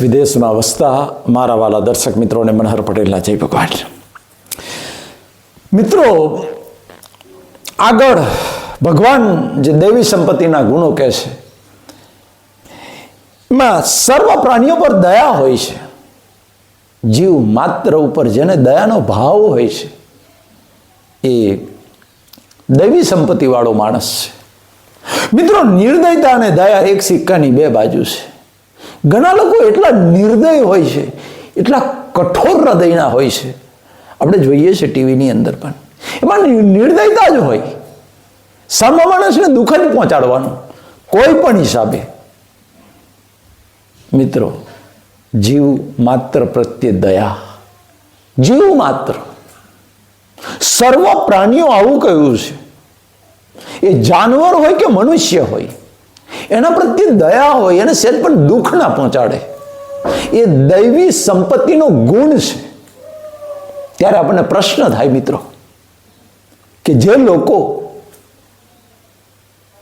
વિદેશમાં વસતા મારા વાલા દર્શક મિત્રોને મનહર પટેલના જય ભગવાન. મિત્રો, આગળ ભગવાન જે દેવી સંપત્તિના ગુણો કહે છે, એમાં સર્વ પ્રાણીઓ પર દયા હોય છે. જીવ માત્ર ઉપર જેને દયાનો ભાવ હોય છે, એ દૈવી સંપત્તિવાળો માણસ છે. મિત્રો, નિર્દયતા અને દયા એક સિક્કાની બે બાજુ છે. ઘણા લોકો એટલા નિર્દય હોય છે, એટલા કઠોર હૃદયના હોય છે. આપણે જોઈએ છીએ ટીવીની અંદર પણ. એમાં નિર્દયતા જ હોય. સામા માણસને દુઃખ જ પહોંચાડવાનું. કોઈ પણ હિસાબે. મિત્રો, જીવ માત્ર પ્રત્યે દયા. જીવ માત્ર. સર્વ પ્રાણીઓ આવું કહ્યું છે. એ જાનવર હોય કે મનુષ્ય હોય એના પ્રત્યે દયા હોય, એને સહેજ પણ દુઃખ ના પહોંચાડે. એ દૈવી સંપત્તિનો ગુણ છે. ત્યારે આપણને પ્રશ્ન થાય મિત્રો, કે જે લોકો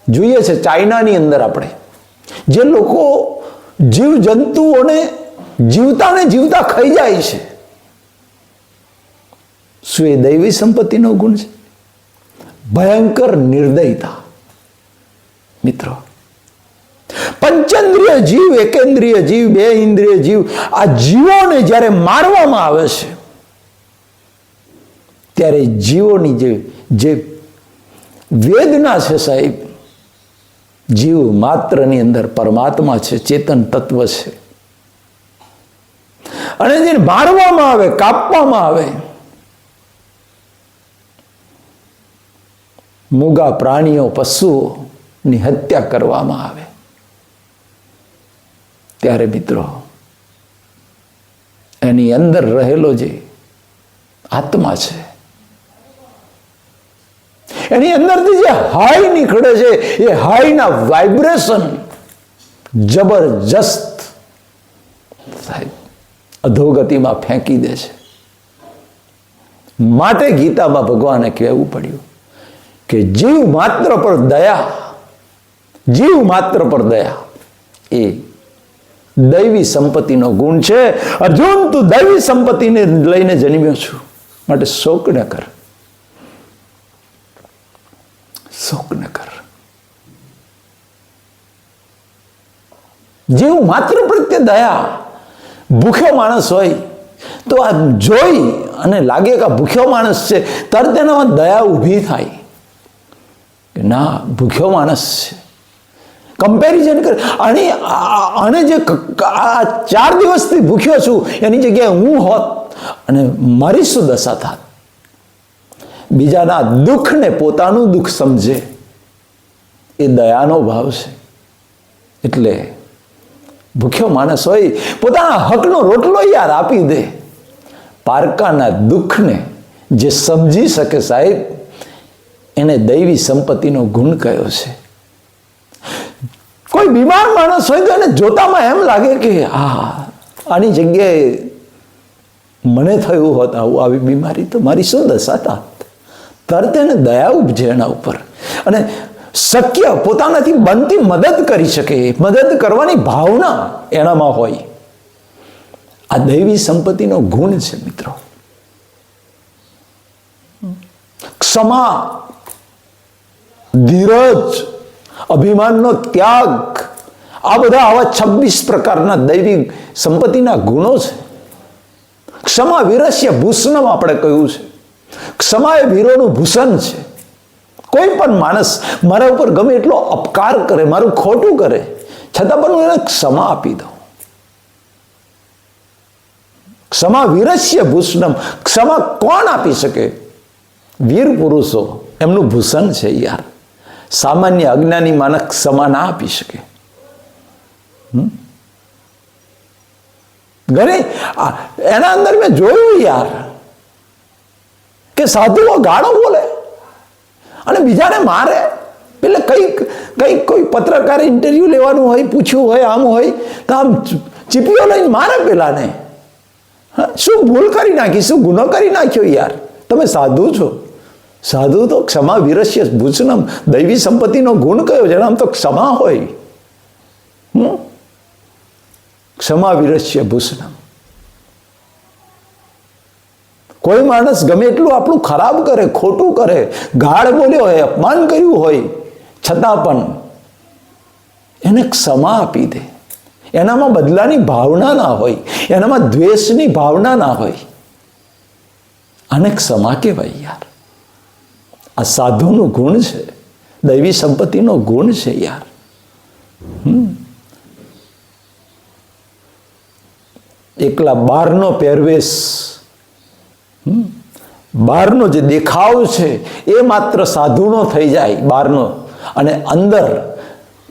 જોઈએ છે ચાઇનાની અંદર આપણે, જે લોકો જીવ જંતુઓને જીવતાને જીવતા ખાઈ જાય છે, શું એ દૈવી સંપત્તિનો ગુણ છે? ભયંકર નિર્દયતા. મિત્રો પંચેન્દ્રિય જીવ, એકેન્દ્રિય જીવ, બે ઇન્દ્રિય જીવ આ જીવોને જ્યારે મારવામાં આવે છે, ત્યારે જીવોની જે જે વેદના છે સાહેબ, જીવ માત્રની અંદર પરમાત્મા છે, ચેતન તત્વ છે. અને જેને મારવામાં આવે, કાપવામાં આવે, મૂગા પ્રાણીઓ, પશુઓની હત્યા કરવામાં આવે. ત્યારે મિત્રો, એની અંદર રહેલો જે આત્મા છે, એની અંદરથી જે હાઈ નીકળે છે, એ હાઈના વાઇબ્રેશન જબરજસ્ત અધોગતિમાં ફેંકી દે છે. માટે ગીતામાં ભગવાને કહેવું પડ્યું કે જીવ માત્ર પર દયા, જીવ માત્ર પર દયા એ દૈવી સંપત્તિનો ગુણ છે. અર્જુન, તું દૈવી સંપત્તિને લઈને જન્મ્યો છું. માટે શોક ન કર. શોક ન કર. જેવું માત્ર પ્રત્યે દયા ભૂખ્યો માણસ હોય, તો આ જોઈ અને લાગે કે ભૂખ્યો માણસ છે તરત એનામાં દયા ઊભી થાય. ના, ભૂખ્યો માણસ છે. કમ્પેરિઝન કરે. અને આને જે આ ચાર દિવસથી ભૂખ્યો છું, એની જગ્યાએ હું હોત અને મારી શું દશા થાત? બીજાના દુઃખને પોતાનું દુઃખ સમજે. એ દયાનો ભાવ છે. એટલે ભૂખ્યો માણસ હોય, પોતાના હકનો રોટલો યાર આપી દે. પારકાના દુઃખને જે સમજી શકે સાહેબ, એને દૈવી સંપત્તિનો ગુણ કયો છે? કોઈ બીમાર માણસ હોય તો એને જોતામાં એમ લાગે કે હા આની જગ્યાએ મને થયું હોત આવું, આવી બીમારી તો મારી શું દશા થાત? તરત એને દયા ઉપજે એના ઉપર. અને શક્ય પોતાનાથી બનતી મદદ કરી શકે, મદદ કરવાની ભાવના એનામાં હોય. આ દૈવી સંપત્તિનો ગુણ છે મિત્રો. ક્ષમા, ધીરજ અભિમાનનો ત્યાગ. આ બધા આવા છવ્વીસ પ્રકારના દૈવી સંપત્તિના ગુણો છે. ક્ષમા વિરસ્ય ભૂષણમ આપણે કહ્યું છે. ક્ષમા એ વીરોનું ભૂષણ છે. કોઈ પણ માણસ મારા ઉપર ગમે એટલો અપકાર કરે, મારું ખોટું કરે, છતાં પણ હું એને ક્ષમા આપી દઉં. ક્ષમા વિરસ્ય ભૂષણમ. ક્ષમા કોણ આપી શકે? વીર પુરુષો. એમનું ભૂષણ છે યાર. સામાન્ય અજ્ઞાની માનક સમા ના આપી શકે. ઘણી એના અંદર મેં જોયું યાર કે સાધુઓ ગાળો બોલે અને બીજાને મારે. એટલે કંઈક કંઈક કોઈ પત્રકાર ઇન્ટરવ્યૂ લેવાનું હોય, પૂછ્યું હોય, આમ હોય, તો આમ ચીપીઓ લઈને મારે પેલાને. શું ભૂલ કરી નાખી, શું ગુનો કરી નાખ્યો યાર? તમે સાધુ છો. સાધુ તો ક્ષમા વિરસ્ય ભૂષણમ દૈવી સંપત્તિનો ગુણ કયો? છે આમ તો ક્ષમા હોય. હમ? ક્ષમા વિરસ્ય ભૂષણમ કોઈ માણસ ગમે એટલું આપણું ખરાબ કરે, ખોટું કરે ગાળ બોલ્યો હોય, અપમાન કર્યું હોય, છતાં પણ એને ક્ષમા આપી દે. એનામાં બદલાની ભાવના ના હોય, એનામાં દ્વેષની ભાવના ના હોય. આને ક્ષમા કહેવાય યાર. આ સાધુનું ગુણ છે. દૈવી સંપત્તિનો ગુણ છે યાર. એકલા બહારનો પહેરવેશ. બહારનો જે દેખાવ છે એ માત્ર સાધુનો થઈ જાય બહારનો અને અંદર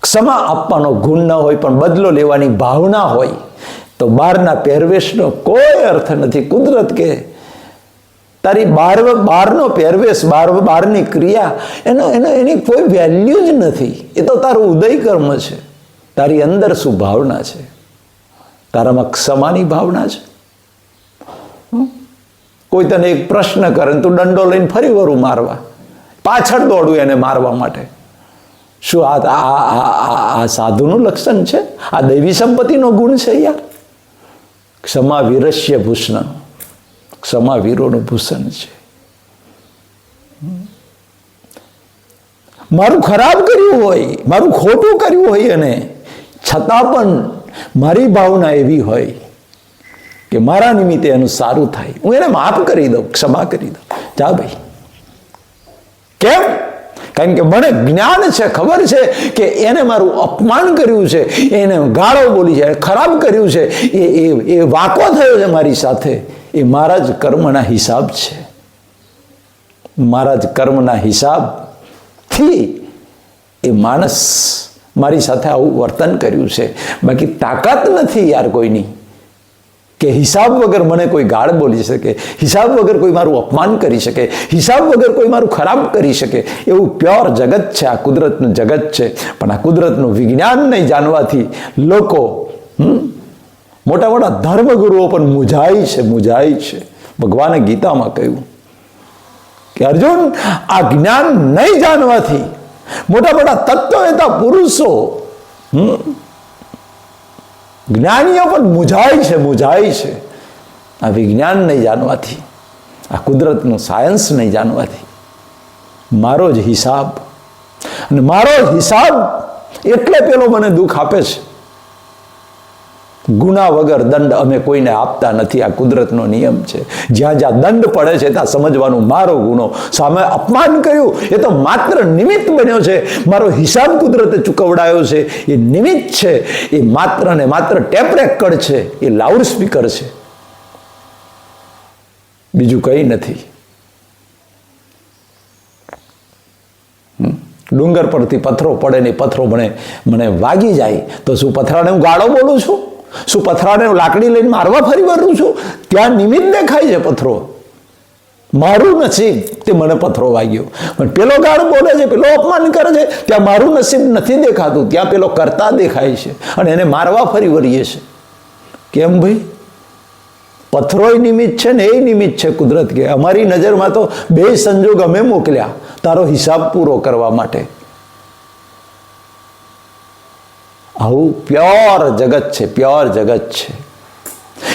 ક્ષમા આપવાનો ગુણ ન હોય પણ બદલો લેવાની ભાવના હોય તો બહારના પહેરવેશનો કોઈ અર્થ નથી. કુદરત કે તારી બાર બહારનો પહેરવેશ બાર બહારની ક્રિયા, એનો એનો, એની કોઈ વેલ્યુ જ નથી. એ તો તારું ઉદય કર્મ છે. તારી અંદર શું ભાવના છે? તારામાં ક્ષમાની ભાવના છે? કોઈ તને એક પ્રશ્ન કરે ને તું દંડો લઈને ફરી વરું મારવા. પાછળ દોડું એને મારવા માટે. શું આ આ, આ- સાધુનું લક્ષણ છે? આ દૈવી સંપત્તિનો ગુણ છે યાર? ક્ષમા વિરસ્ય ભૂષણ. ક્ષમા વીરોનું ભૂષણ છે. મારું ખરાબ કર્યું હોય, મારું ખોટું કર્યું હોય અને છતાં પણ મારી ભાવના એવી હોય કે મારા નિમિત્તે એનું સારું થાય. હું એને માફ કરી દઉં, ક્ષમા કરી દઉં. જા ભાઈ. કેમ? કારણ કે મને જ્ઞાન છે, ખબર છે કે એને મારું અપમાન કર્યું છે, એને ગાળો બોલી છે ખરાબ કર્યું છે. એ એ વાંકો થયો છે મારી સાથે. એ મારા જ કર્મના હિસાબ છે. મારા જ કર્મના હિસાબથી એ માણસ મારી સાથે આવું વર્તન કર્યું છે. બાકી તાકાત નથી યાર કોઈની. કે હિસાબ વગર મને કોઈ ગાળ બોલી શકે હિસાબ વગર કોઈ મારું અપમાન કરી શકે હિસાબ વગર કોઈ મારું ખરાબ કરી શકે એવું પ્યોર જગત છે આ કુદરતનું જગત છે. પણ આ કુદરતનું વિજ્ઞાન નહીં જાણવાથી લોકો હમ, મોટા મોટા ધર્મગુરુઓ પણ મુજાય છે મુજાય છે. ભગવાને ગીતામાં કહ્યું કે અર્જુન, આ જ્ઞાન નહીં જાણવાથી મોટા મોટા તત્વવેતા પુરુષો જ્ઞાનીઓ પણ મુજાય છે મુજાય છે. આ વિજ્ઞાન નહીં જાણવાથી, આ કુદરતનું સાયન્સ નહીં જાણવાથી. મારો જ હિસાબ, અને મારો હિસાબ એટલે પેલો મને દુઃખ આપે છે. ગુના વગર દંડ અમે કોઈને આપતા નથી. આ કુદરતનો નિયમ છે. જ્યાં જ્યાં દંડ પડે છે, ત્યાં સમજવાનું મારો ગુનો. સામે અપમાન કર્યું, એ તો માત્ર નિમિત્ત બન્યો છે. મારો હિસાબ કુદરતે ચૂકવડાયો છે. એ નિમિત્ત છે. એ માત્ર ને માત્ર ટેપ રેકર્ડ છે. એ લાઉડ સ્પીકર છે. બીજું કંઈ નથી. ડુંગર પરથી પથ્થરો પડે ને પથ્થરો મને મને વાગી જાય. તો શું પથરાને હું ગાળો બોલું છું? શું પથરાને લાકડી લઈને મારવા ફરી વળું છું? ત્યાં નિમિત્ત દેખાય છે પથરો. મારું નસીબ તે મને પથ્થરો વાગ્યો. પણ પેલો ગાળ બોલે છે, પેલો અપમાન કરે છે, ત્યાં મારું નસીબ નથી દેખાતું. ત્યાં પેલો કરતા દેખાય છે અને એને મારવા ફરી વળીએ છે. કેમ ભાઈ? પથ્થરોય નિમિત્ત છે ને એ નિમિત્ત છે કુદરત કે અમારી નજરમાં તો બે સંજોગ અમે મોકલ્યા. તારો હિસાબ પૂરો કરવા માટે. આવું પ્યોર જગત છે, પ્યોર જગત છે.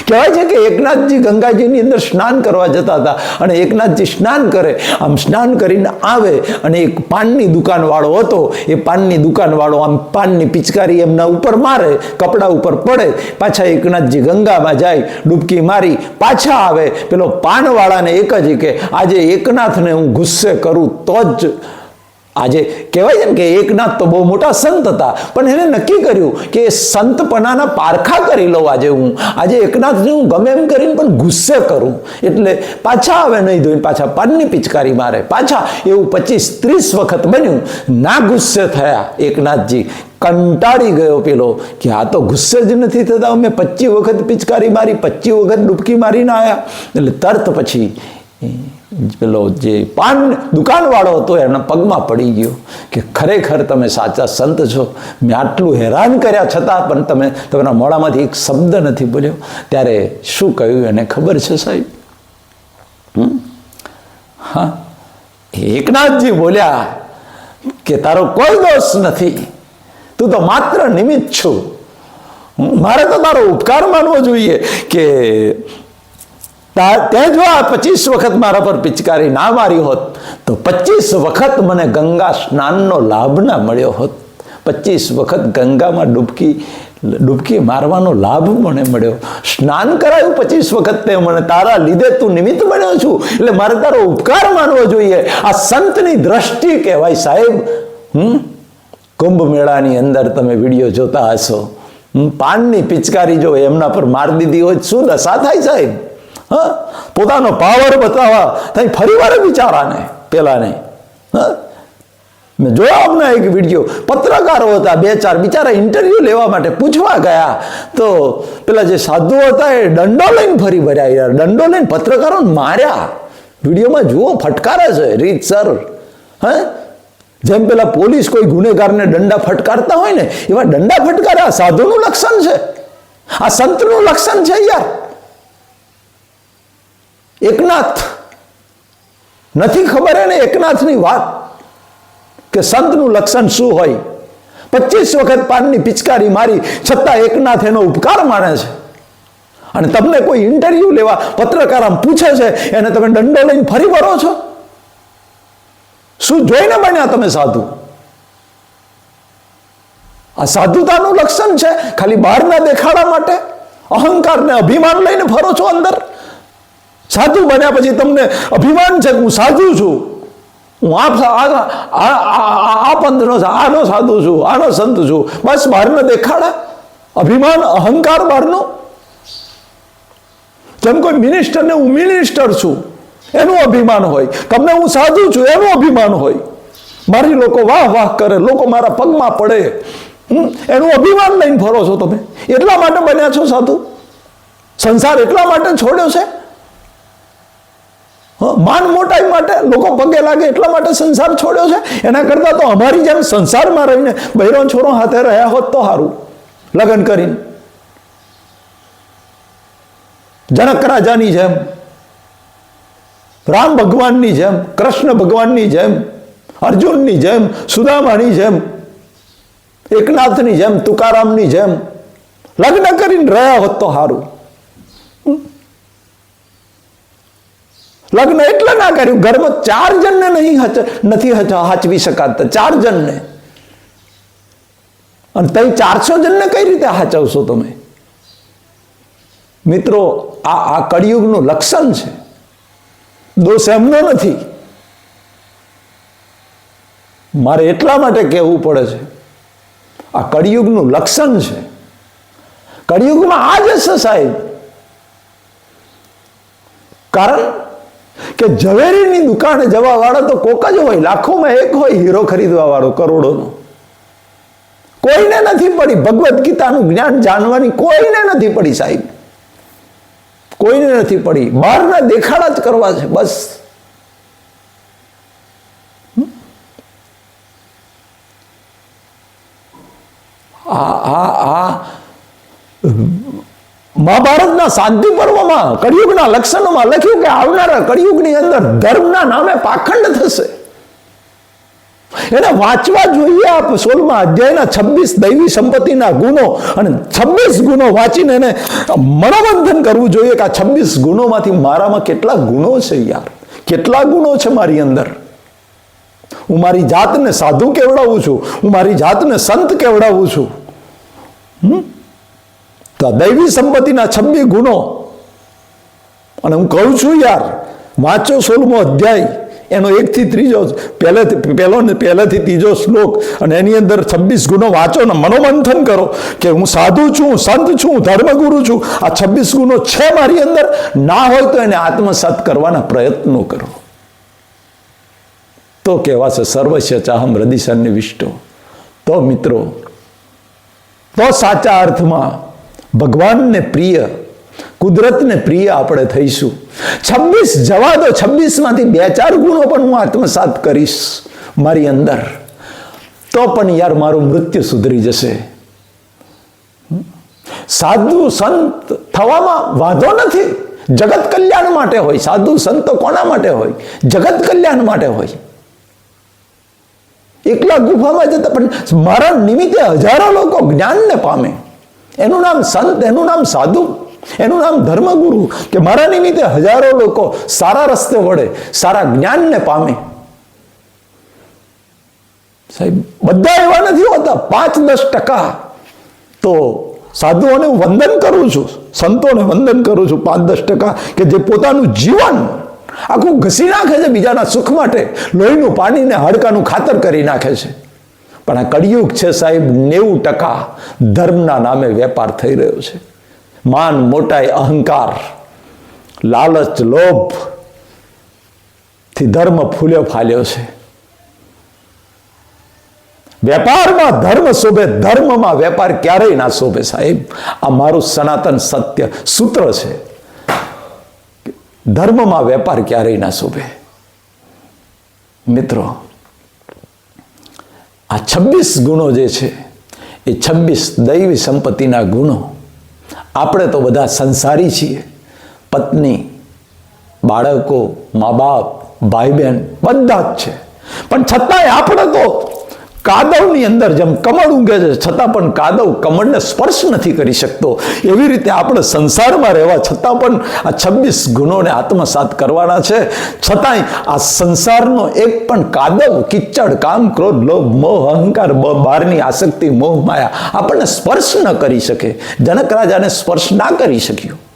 કહેવાય છે કે એકનાથજી ગંગાજીની અંદર સ્નાન કરવા જતા હતા અને એકનાથજી સ્નાન કરે, આમ સ્નાન કરીને આવે અને એક પાનની દુકાનવાળો હતો, એ પાનની દુકાનવાળો આમ પાનની પિચકારી એમના ઉપર મારે, કપડા ઉપર પડે, પાછા એકનાથજી ગંગામાં જાય, ડૂબકી મારી, પાછા આવે. પેલો પાનવાળાને એક જ કે, આજે એકનાથને હું ગુસ્સે કરું તો જ આજે કહેવાય છે ને કે એકનાથ તો બહુ મોટા સંત હતા, પણ એને નક્કી કર્યું કે સંતપણાના પારખા કરી લઉં આજે હું. આજે એકનાથને હું ગમે એમ કરીને પણ ગુસ્સે કરું. એટલે પાછા હવે નહીં ધોઈને, પાછા પાનની પિચકારી મારે. પાછા એવું પચીસ ત્રીસ વખત બન્યું. ના ગુસ્સે થયા એકનાથજી. કંટાળી ગયો પેલો કે આ તો ગુસ્સે જ નથી થતા, અમે પચીસ વખત પિચકારી મારી પચીસ વખત ડૂબકી મારીને આવ્યા એટલે તરત પછી પેલો જે પાન દુકાનવાળો હતો, એના પગમાં પડી ગયો કે ખરેખર તમે સાચા સંત છો. મેં આટલું હેરાન કર્યા છતાં પણ તમે તમારા મોડામાંથી એક શબ્દ નથી બોલ્યો. ત્યારે શું કહ્યું એને ખબર છે સાહેબ? હા, એકનાથજી બોલ્યા કે તારો કોઈ દોષ નથી. તું તો માત્ર નિમિત્ત છું. મારે તો તારો ઉપકાર માનવો જોઈએ કે તા- જો આ પચીસ વખત મારા પર પિચકારી ના મારી હોત, તો પચીસ વખત મને ગંગા સ્નાનનો લાભ ના મળ્યો હોત. પચીસ વખત ગંગામાં ડૂબકી ડૂબકી મારવાનો લાભ મને મળ્યો. સ્નાન કરાયું પચીસ વખત તે મને, તારા લીધે તું નિમિત્ત બન્યો છું. એટલે મારે તારો ઉપકાર માનવો જોઈએ. આ સંતની દ્રષ્ટિ કહેવાય સાહેબ. હમ? કુંભ મેળાની અંદર તમે વીડિયો જોતા હશો. પાનની પિચકારી જો એમના પર માર દીધી હોય શું દશા થાય સાહેબ? હા? પોતાનો પાવર બતાવવા ત્યાં ફરી વાર બિચારાને પેલાને. હા? મેં જોયા હમણાં એક વીડિયો પત્રકારો હતા બે ચાર, બિચારા ઇન્ટરવ્યૂ લેવા માટે પૂછવા ગયા. તો પેલા જે સાધુ હતા એ દંડો લઈને ફરી ભર્યા યાર. દંડો લઈને પત્રકારોને માર્યા. વિડીયોમાં જુઓ, ફટકારે છે. રીત સર. હે? જેમ પેલા પોલીસ કોઈ ગુનેગારને દંડા ફટકારતા હોય ને, એવા દંડા ફટકારે. આ સાધુનું લક્ષણ છે. આ સંતનું લક્ષણ છે યાર. એકનાથ. નથી ખબર એને એકનાથની વાત કે સંતનું લક્ષણ શું હોય. પચીસ વખત પાનની પિચકારી મારી છતાં એકનાથ એનો ઉપકાર માને છે. અને તમને કોઈ ઇન્ટરવ્યુ લેવા પત્રકાર પૂછે છે, એને તમે દંડો લઈને ફરી વળો છો? શું જોઈને બન્યા તમે સાધુ? આ સાધુતાનું લક્ષણ છે, ખાલી બહારના દેખાડા માટે? અહંકાર ને અભિમાન લઈને ફરો છો અંદર? સાધુ બન્યા પછી તમને અભિમાન છે કે હું સાધુ છું? હું આ આ- પંથનો આનો સાધુ છું, આનો સંત છું. બસ બહારને દેખાડા. અભિમાન, અહંકાર બહારનો. જેમ કોઈ મિનિસ્ટર ને હું મિનિસ્ટર છું, એનું અભિમાન હોય. તમને હું સાધુ છું, એનું અભિમાન હોય. મારી લોકો વાહ વાહ કરે, લોકો મારા પગમાં પડે. એનું અભિમાન લઈને ફરો છો તમે. એટલા માટે બન્યા છો સાધુ? સંસાર એટલા માટે છોડ્યો છે? માન મોટાઈ માટે લોકો પગે લાગે એટલા માટે સંસાર છોડ્યો છે. એના કરતાં તો અમારી જેમ સંસારમાં રહીને બૈરો છોરો હાથે રહ્યા હોત તો સારું લગ્ન કરીને. જનક રાજાની જેમ. રામ ભગવાનની જેમ. કૃષ્ણ ભગવાનની જેમ. અર્જુનની જેમ. સુદામાની જેમ. એકનાથની જેમ. તુકારામની જેમ. લગ્ન કરીને રહ્યા હોત તો સારું લગ્ન એટલે ના કર્યું. ઘરમાં ચાર જણને નહીં નથી હાચવી શકાતા. ચાર જણને. અને તઈ ચારસો જણને કઈ રીતે હાચવશો તમે? મિત્રો, આ આ કળિયુગનું લક્ષણ છે. દોષ એમનો નથી. મારે એટલા માટે કહેવું પડે છે. આ કળિયુગનું લક્ષણ છે. કળિયુગમાં આ જ હશે સાહેબ. કારણ કે ઝવેરીની દુકાને જવા વાળો તો કોક જ હોય, લાખોમાં એક હોય હીરો ખરીદવા વાળો કરોડોનો. કોઈને નથી પડી ભગવદ્ ગીતાનું જ્ઞાન જાણવાની, કોઈને નથી પડી સાહેબ. કોઈને નથી પડી. બહારના દેખાડા જ કરવા છે, બસ. આ આ મહાભારતના શાંતિ પર્વમાં, કળિયુગના લક્ષણોમાં લખ્યું કે આવનારા કળિયુગની અંદર ધર્મના નામે પાખંડ થશે. એને વાંચવા જોઈએ આપ સોલમાં અધ્યાયના છવ્વીસ દૈવી સંપત્તિના ગુણો અને છવ્વીસ ગુણો વાંચીને એને મનોમંથન કરવું જોઈએ કે આ છવ્વીસ ગુણોમાંથી મારામાં કેટલા ગુણો છે યાર? કેટલા ગુણો છે મારી અંદર? હું મારી જાતને સાધુ કેવડાવું છું? હું મારી જાતને સંત કેવડાવું છું? હમ? તો આ દૈવી સંપત્તિના છબ્બી ગુણો અને હું કહું છું યાર, વાંચો સોળમો અધ્યાય, એનો એકથી ત્રીજો પહેલેથી, પહેલો ને પહેલેથી ત્રીજો શ્લોક, અને એની અંદર છવ્વીસ ગુણો વાંચો ને મનોમંથન કરો કે હું સાધુ છું સંત છું ધર્મગુરુ છું. આ છવ્વીસ ગુણો છે મારી અંદર, ના હોય તો એને આત્મસાત કરવાના પ્રયત્નો કરો. તો કહેવાશે સર્વસ્ય ચાહમ હૃદય વિષ્ટો તો મિત્રો, તો સાચા અર્થમાં ભગવાનને પ્રિય, કુદરતને પ્રિય આપણે થઈશું. છવ્વીસ જવા દો છવ્વીસમાંથી બે ચાર ગુણો પણ હું આત્મસાત કરીશ મારી અંદર. તો પણ યાર મારું મૃત્યુ સુધરી જશે. સાધુ સંત થવામાં વાંધો નથી. જગત કલ્યાણ માટે હોય. સાધુ સંત કોના માટે હોય? જગત કલ્યાણ માટે હોય. એકલા ગુફામાં જતા પણ મારા નિમિત્તે હજારો લોકો જ્ઞાનને પામે. એનું નામ સંત, એનું નામ સાધુ, એનું નામ ધર્મગુરુ, કે મારા નિમિત્તે હજારો લોકો સારા રસ્તે વળે, સારા જ્ઞાનને પામે. સાહેબ, બધા એવા નથી હોતા, પાંચ દસ ટકા. તો સાધુઓને હું વંદન કરું છું, સંતોને વંદન કરું છું પાંચ દસ ટકા, કે જે પોતાનું જીવન આખું ઘસી નાખે છે બીજાના સુખ માટે, લોહીનું પાણીને હાડકાનું ખાતર કરી નાખે છે. પણ આ કળિયુગ છે સાહેબ, નેવું ટકા ધર્મના નામે વેપાર થઈ રહ્યો છે. માન, મોટાઈ, અહંકાર, લાલચ, લોભથી ધર્મ ફૂલ્યો ફાલ્યો છે. વેપારમાં ધર્મ શોભે, ધર્મમાં વેપાર ક્યારેય ના શોભે સાહેબ. આ મારું સનાતન સત્ય સૂત્ર છે ધર્મમાં વેપાર ક્યારેય ના શોભે. મિત્રો આ છવ્વીસ ગુણો જે છે, એ છવ્વીસ દૈવી સંપત્તિના ગુણો. આપણે તો બધા સંસારી છીએ. પત્ની, બાળકો, મા બાપ, ભાઈ બહેન, બધા જ છે. પણ છતાંય આપણે તો કાદવની અંદર જેમ કમળ ઊંઘે છે, છતાં પણ કાદવ કમળને સ્પર્શ નથી કરી શકતો. એવી રીતે આપણે સંસારમાં રહેવા છતાં પણ આ છવ્વીસ ગુણોને આત્મસાત કરવાના છે. છતાંય આ સંસારનો એક પણ કાદવ કિચડ કામ, ક્રોધ, લોભ, મોહ, અહંકાર બહારની આસક્તિ, મોહ, માયા આપણને સ્પર્શ ન કરી શકે. જનક રાજાને સ્પર્શ ના કરી શક્યું.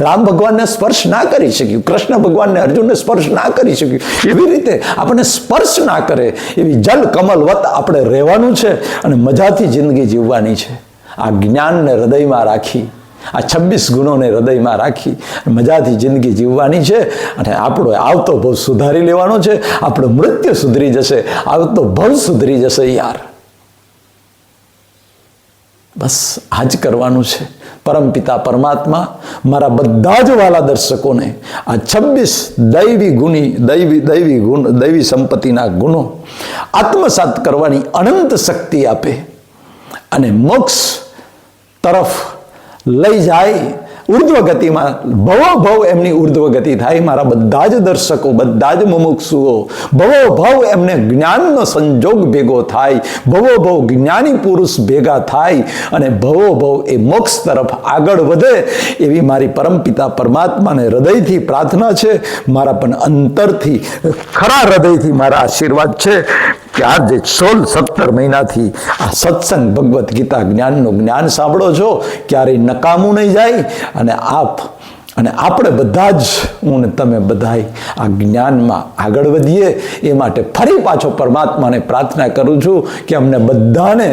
રામ ભગવાનને સ્પર્શ ના કરી શક્યું, કૃષ્ણ ભગવાનને અર્જુનને સ્પર્શ ના કરી શક્યું. એવી રીતે આપણને સ્પર્શ ના કરે, એવી જલ કમલવત આપણે રહેવાનું છે અને મજાથી જિંદગી જીવવાની છે. આ જ્ઞાનને હૃદયમાં રાખી, આ છવ્વીસ ગુણોને હૃદયમાં રાખી મજાથી જિંદગી જીવવાની છે અને આપણો આવતો ભવ સુધારી લેવાનો છે. આપણો મૃત્યુ સુધરી જશે, આવતો ભવ સુધરી જશે યાર. બસ આ જ કરવાનું છે. પરમપિતા પરમાત્મા, મારા બધા જ વાલા દર્શકોને આ છવ્વીસ દૈવી ગુણી, દૈવી દૈવી ગુણ, દૈવી સંપત્તિના ગુણો આત્મસાત કરવાની અનંત શક્તિ આપે અને મોક્ષ તરફ લઈ જાય ઉર્ધ્વ ગતિમાં ભવો ભવ એમની ઉર્ધ્વ ગતિ થાય. મારા બધા જ દર્શકો, બધા જ મુમુક્ષુઓ ભવો ભવ એમને જ્ઞાનનો સંજોગ ભેગો થાય. ભવો ભવ જ્ઞાની પુરુષ ભેગા થાય અને ભવો ભવ એ મોક્ષ તરફ આગળ વધે એવી મારી પરમપિતા પરમાત્માને હૃદયથી પ્રાર્થના છે. મારા પણ અંતરથી, ખરા હૃદયથી મારા આશીર્વાદ છે કે આજે સોળ સત્તર મહિનાથી આ સત્સંગ ભગવદ્ ગીતા જ્ઞાનનું જ્ઞાન સાંભળો છો. ક્યારેય નકામું નહીં જાય. અને આપ, અને આપણે બધા જ હું તમે બધાય આ જ્ઞાનમાં આગળ વધીએ, એ માટે ફરી પાછો પરમાત્માને પ્રાર્થના કરું છું કે અમને બધાને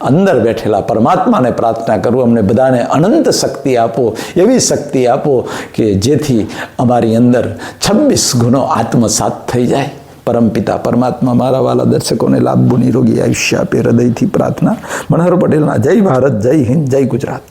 અંદર બેઠેલા પરમાત્માને પ્રાર્થના કરું, અમને બધાને અનંત શક્તિ આપો, એવી શક્તિ આપો કે જેથી અમારી અંદર છવ્વીસ ગુનો આત્મસાત થઈ જાય. પરમપિતા પરમાત્મા મારા વાલા દર્શકોને લાભ નિરોગી આયુષ્ય આપે હૃદયથી પ્રાર્થના. મનોહર પટેલના જય ભારત, જય હિન્દ, જય ગુજરાત.